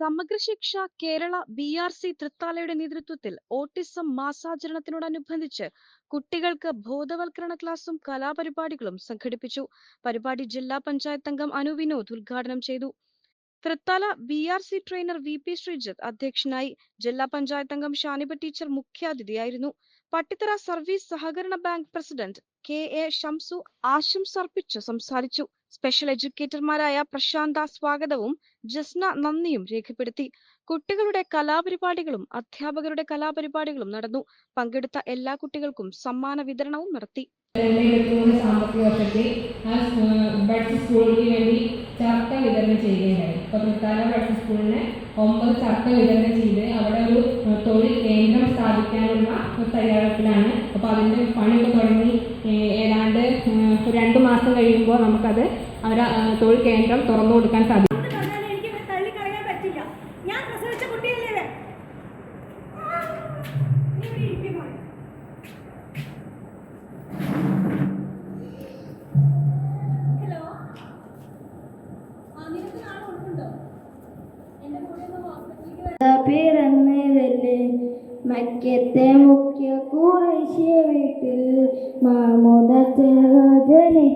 Samagra Shiksha Kerala B R C തൃത്താലയുടെ നേതൃത്വത്തിൽ autism മാസാചരണത്തിനോടനുബന്ധിച്ച് കുട്ടികൾക്ക് ബോധവൽക്കരണ ക്ലാസും കലാപരിപാടികളും സംഘടിപ്പിച്ചു. പരിപാടി ജില്ലാ പഞ്ചായത്ത് അംഗം അനു വിനോദ് ഉദ്ഘാടനം ചെയ്തു. Thrithala B R C trainer V P Sreejith അധ്യക്ഷനായി ജില്ലാ പഞ്ചായത്ത് അംഗം ഷാനിബ ടീച്ചർ മുഖ്യാതിഥിയായിരുന്നു. പട്ടിത്തറ സർവീസ് സഹകരണ bank president K A Shamsu ആശംസർപ്പിച്ചു സംസാരിച്ചു. സ്പെഷ്യൽ എഡ്യൂക്കേറ്റർമാരായ പ്രശാന്ത സ്വാഗതവും ജസ്ന നന്ദിയും രേഖപ്പെടുത്തി. കുട്ടികളുടെ കലാപരിപാടികളും അധ്യാപകരുടെ കലാപരിപാടികളും നടന്നു. പങ്കെടുത്ത എല്ലാ കുട്ടികൾക്കും സമ്മാന വിതരണവും നടത്തി. സാമ്പത്തിക സ്കൂളിന് വേണ്ടി ചർക്ക വിതരണം ചെയ്യുകയുണ്ടായി അപ്പോൾ തൃത്താല ബഡ്സ് സ്കൂളിന് വിതരണം ചെയ്ത് അവിടെ ഒരു തൊഴിൽ കേന്ദ്രം സ്ഥാപിക്കാനുള്ള തയ്യാറെടുപ്പിലാണ്. അപ്പോൾ അതിന്റെ പണിയൊക്കെ തുടങ്ങി രണ്ട് മാസം കഴിയുമ്പോൾ നമുക്കത് അവർ തൊഴിൽ കേന്ദ്രം തുറന്നു കൊടുക്കാൻ സാധിക്കും. പിറന്നതല്ലേ മക്കത്തെ മുഖ്യ കുറേശ്യ വീട്ടിൽ മാമുദത്ത്